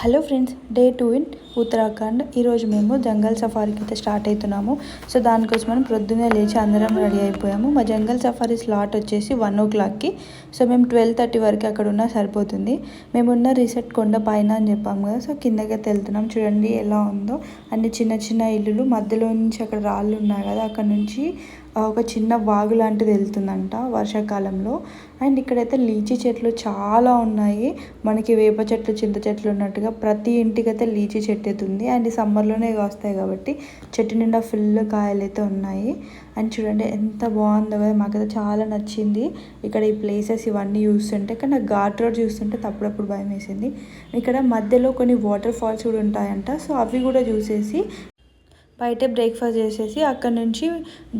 Hello friends day two in Uttarakhand. ఈరోజు మేము జంగల్ సఫారీకి అయితే స్టార్ట్ అవుతున్నాము. సో దానికోసం మనం ప్రొద్దున్నే లేచి అందరం రెడీ అయిపోయాము. మా జంగల్ సఫారీ స్లాట్ వచ్చేసి వన్ ఓ క్లాక్కి. సో మేము ట్వెల్వ్ థర్టీ వరకు అక్కడ ఉన్నా సరిపోతుంది. మేము ఉన్న రీసెట్ కొండ పైన అని చెప్పాము కదా. సో కిందకైతే వెళ్తున్నాం. చూడండి ఎలా ఉందో. అన్ని చిన్న చిన్న ఇల్లులు మధ్యలో నుంచి అక్కడ రాళ్ళు ఉన్నాయి కదా అక్కడ నుంచి ఒక చిన్న వాగు లాంటిది వెళ్తుందంట వర్షాకాలంలో. అండ్ ఇక్కడైతే లీచీ చెట్లు చాలా ఉన్నాయి. మనకి వేప చెట్లు చింత చెట్లు ఉన్నట్టుగా ప్రతి ఇంటికి అయితే లీచీ చెట్టు అయితే ఉంది అండ్ సమ్మర్లోనే వస్తాయి కాబట్టి చెట్టు నిండా ఫుల్ కాయలు అయితే ఉన్నాయి. అండ్ చూడండి ఎంత బాగుందో కదా మాకైతే చాలా నచ్చింది. ఇక్కడ ఈ ప్లేసెస్ ఇవన్నీ చూస్తుంటే ఇక్కడ నాకు ఘాట్ రోడ్ చూస్తుంటే తప్పుడప్పుడు భయం వేసింది ఇక్కడ మధ్యలో కొన్ని వాటర్ ఫాల్స్ కూడా ఉంటాయంట. సో అవి కూడా చూసేసి బయటే బ్రేక్ఫాస్ట్ చేసేసి అక్కడ నుంచి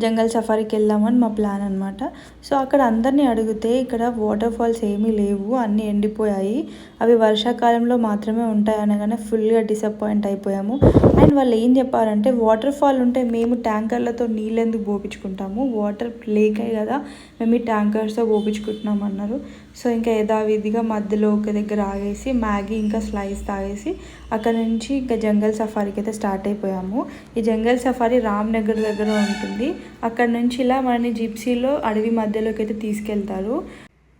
జంగల్ సఫారీకి వెళ్దామని మా ప్లాన్ అనమాట సో అక్కడ అందరినీ అడిగితే ఇక్కడ వాటర్ ఫాల్స్ ఏమీ లేవు అన్నీ ఎండిపోయాయి. అవి వర్షాకాలంలో మాత్రమే ఉంటాయి అనగానే ఫుల్గా డిసప్పాయింట్ అయిపోయాము. అండ్ వాళ్ళు ఏం చెప్పారంటే వాటర్ ఫాల్ ఉంటే మేము ట్యాంకర్లతో నీళ్ళెందుకు పోపించుకుంటాము వాటర్ లేకే కదా మేము ఈ ట్యాంకర్స్తో పోపించుకుంటున్నాం అన్నారు. సో ఇంకా యథావిధిగా మధ్యలో ఒక దగ్గర ఆగేసి మ్యాగీ ఇంకా స్లైస్ తాగేసి అక్కడ నుంచి ఇంకా జంగల్ సఫారీకి అయితే స్టార్ట్ అయిపోయాము. ఈ జంగల్ సఫారీ రామ్నగర్ దగ్గర ఉంటుంది. అక్కడ నుంచి ఇలా మనని జిప్సీలో అడవి మధ్యలోకి అయితే తీసుకెళ్తారు.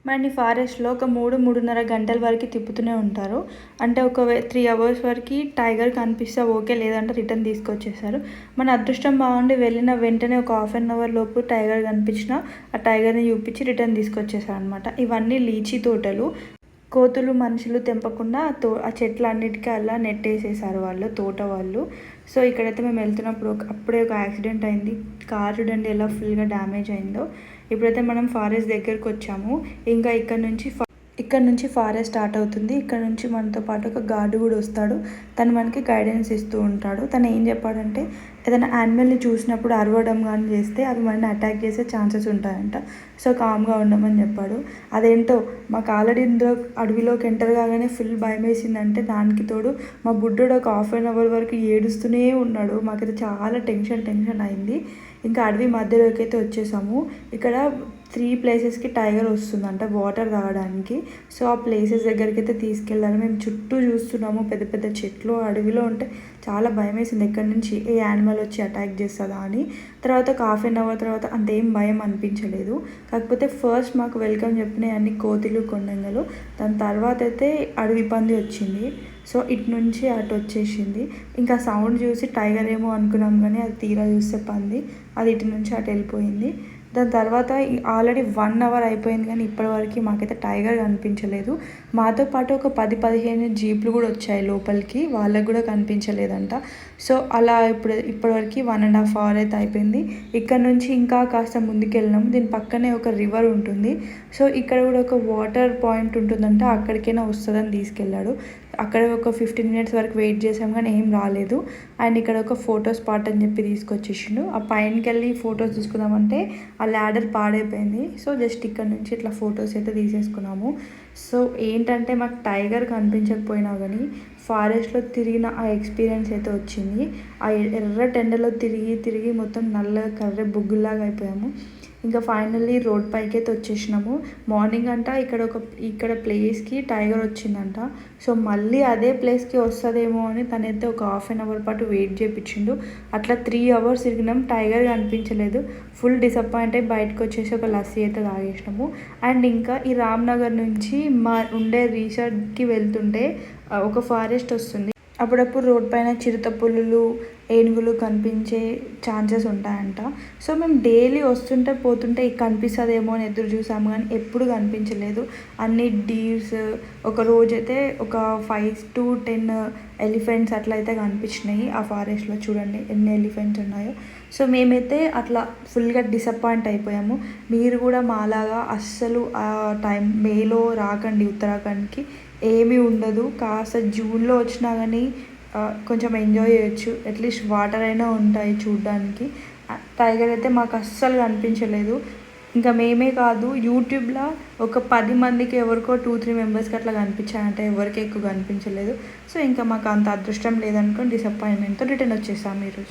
మనని ఫారెస్ట్లో ఒక మూడు మూడున్నర గంటల వరకు తిప్పుతూనే ఉంటారు. అంటే ఒక త్రీ అవర్స్ వరకు టైగర్ కనిపిస్తే ఓకే లేదంటే రిటర్న్ తీసుకొచ్చేసారు మన అదృష్టం బాగుండి వెళ్ళిన వెంటనే ఒక హాఫ్ అన్ అవర్ లోపు టైగర్ కనిపించిన ఆ టైగర్ని చూపించి రిటర్న్ తీసుకొచ్చేసారు అనమాట ఇవన్నీ లీచీ తోటలు. కోతులు మనుషులు తెంపకుండా తో ఆ చెట్లు అన్నిటికీ అలా నెట్టేసేసారు వాళ్ళు తోట వాళ్ళు. సో ఇక్కడైతే మేము వెళ్తున్నప్పుడు అప్పుడే ఒక యాక్సిడెంట్ అయింది. కారు చూడండి ఎలా ఫుల్గా డ్యామేజ్ అయిందో. ఇప్పుడైతే మనం ఫారెస్ట్ దగ్గరకు వచ్చాము. ఇంకా ఇక్కడ నుంచి ఇక్కడ నుంచి ఫారెస్ట్ స్టార్ట్ అవుతుంది. ఇక్కడ నుంచి మనతో పాటు ఒక గార్డు కూడా వస్తాడు. తను మనకి గైడెన్స్ ఇస్తూ ఉంటాడు. తను ఏం చెప్పాడంటే ఏదైనా యానిమల్ని చూసినప్పుడు అరవడం కానీ చేస్తే అవి మనల్ని అటాక్ చేసే ఛాన్సెస్ ఉంటాయంట. సో కామ్గా ఉండమని చెప్పాడు. అదేంటో మాకు ఆల్రెడీ ఇందులో అడవిలోకి ఎంటర్ కాగానే ఫుల్ భయం వేసిందంటే దానికి తోడు మా బుడ్డోడు ఒక హాఫ్ అన్ అవర్ వరకు ఏడుస్తూనే ఉన్నాడు. మాకైతే చాలా టెన్షన్ టెన్షన్ అయింది. ఇంకా అడవి మధ్యలోకి అయితే వచ్చేసాము. ఇక్కడ త్రీ ప్లేసెస్కి టైగర్ వస్తుందంట వాటర్ తాగడానికి. సో ఆ ప్లేసెస్ దగ్గరికి అయితే తీసుకెళ్ళాలి. మేము చుట్టూ చూస్తున్నాము పెద్ద పెద్ద చెట్లు అడవిలో ఉంటే చాలా భయం వేసింది ఎక్కడి నుంచి ఏ యానిమల్ వచ్చి అటాక్ చేస్తుందా అని. తర్వాత ఒక హాఫ్ అన్ అవర్ తర్వాత అంతేం భయం అనిపించలేదు. కాకపోతే ఫస్ట్ మాకు వెల్కమ్ చెప్పినాయి అన్ని కోతులు కొండంగలు. దాని తర్వాత అయితే అడవి పంది వచ్చింది. సో ఇటు నుంచి అటు వచ్చేసింది. ఇంకా సౌండ్ చూసి టైగర్ ఏమో అనుకున్నాం కానీ అది తీరా చూస్తే పంది. అది ఇటు నుంచి అటు వెళ్ళిపోయింది. దాని తర్వాత ఆల్రెడీ వన్ అవర్ అయిపోయింది కానీ ఇప్పటివరకు మాకైతే టైగర్ కనిపించలేదు. మాతో పాటు ఒక పది పదిహేను జీప్లు కూడా వచ్చాయి లోపలికి. వాళ్ళకి కూడా కనిపించలేదంట. సో అలా ఇప్పుడు ఇప్పటివరకు వన్ అండ్ హాఫ్ అవర్ అయితే అయిపోయింది. ఇక్కడ నుంచి ఇంకా కాస్త ముందుకెళ్ళినాం దీని పక్కనే ఒక రివర్ ఉంటుంది. సో ఇక్కడ కూడా ఒక వాటర్ పాయింట్ ఉంటుందంట. అక్కడికైనా వస్తుందని తీసుకెళ్ళాడు. అక్కడ ఒక ఫిఫ్టీన్ మినిట్స్ వరకు వెయిట్ చేసాం కానీ ఏం రాలేదు. అండ్ ఇక్కడ ఒక ఫోటో స్పాట్ అని చెప్పి తీసుకొచ్చేసిండు. ఆ పైనకి వెళ్ళి ఫొటోస్ తీసుకుందామంటే ఆ ల్యాడర్ పాడైపోయింది. సో జస్ట్ ఇక్కడ నుంచి ఇట్లా ఫొటోస్ అయితే తీసేసుకున్నాము. సో ఏంటంటే మాకు టైగర్ కనిపించకపోయినా కానీ ఫారెస్ట్లో తిరిగిన ఆ ఎక్స్పీరియన్స్ అయితే వచ్చింది. ఆ ఎర్ర టెండలో తిరిగి తిరిగి మొత్తం నల్లగా కర్రె బొగ్గులాగా అయిపోయాము. ఇంకా ఫైనల్లీ రోడ్ పైకి అయితే వచ్చేసినాము మార్నింగ్ అంట ఇక్కడ ఒక ఇక్కడ ప్లేస్కి టైగర్ వచ్చిందంట. సో మళ్ళీ అదే ప్లేస్కి వస్తుందేమో అని తనైతే ఒక హాఫ్ అన్ అవర్ పాటు వెయిట్ చేయించిండు అట్లా త్రీ అవర్స్ తిరిగినాం. టైగర్ కనిపించలేదు. ఫుల్ డిసప్పాయింట్ అయ్యి బయటకు వచ్చేసి ఒక లస్సీ అయితే తాగేసినాము. అండ్ ఇంకా ఈ రామ్నగర్ నుంచి మా ఉండే రీసార్ట్కి వెళ్తుంటే ఒక ఫారెస్ట్ వస్తుంది. అప్పుడప్పుడు రోడ్ పైన చిరుత పులులు ఏనుగులు కనిపించే ఛాన్సెస్ ఉంటాయంట. సో మేము డైలీ వస్తుంటే పోతుంటే కనిపిస్తుందేమో అని ఎదురు చూసాము కానీ ఎప్పుడు కనిపించలేదు. అన్ని డీర్స్ ఒక రోజైతే ఒక ఫైవ్ టు టెన్ ఎలిఫెంట్స్ అట్లా అయితే కనిపించినాయి ఆ ఫారెస్ట్లో చూడండి ఎన్ని ఎలిఫెంట్స్ ఉన్నాయో. సో మేమైతే అట్లా ఫుల్గా డిసప్పాయింట్ అయిపోయాము. మీరు కూడా మాలాగా అస్సలు ఆ టైం మేలో రాకండి ఉత్తరాఖండ్కి. ఏమీ ఉండదు. కాస్త జూన్లో వచ్చినా కానీ కొంచెం ఎంజాయ్ చేయొచ్చు. అట్లీస్ట్ వాటర్ అయినా ఉంటాయి చూడడానికి. టైగర్ అయితే మాకు అస్సలు కనిపించలేదు. ఇంకా మేమే కాదు యూట్యూబ్లో ఒక పది మందికి ఎవరికో టూ త్రీ మెంబర్స్కి అట్లా కనిపించాయంటే ఎవరికి ఎక్కువ కనిపించలేదు. సో ఇంకా మాకు అంత అదృష్టం లేదనుకో డిసప్పాయింట్మెంట్తో రిటర్న్ వచ్చేసాము ఈరోజు.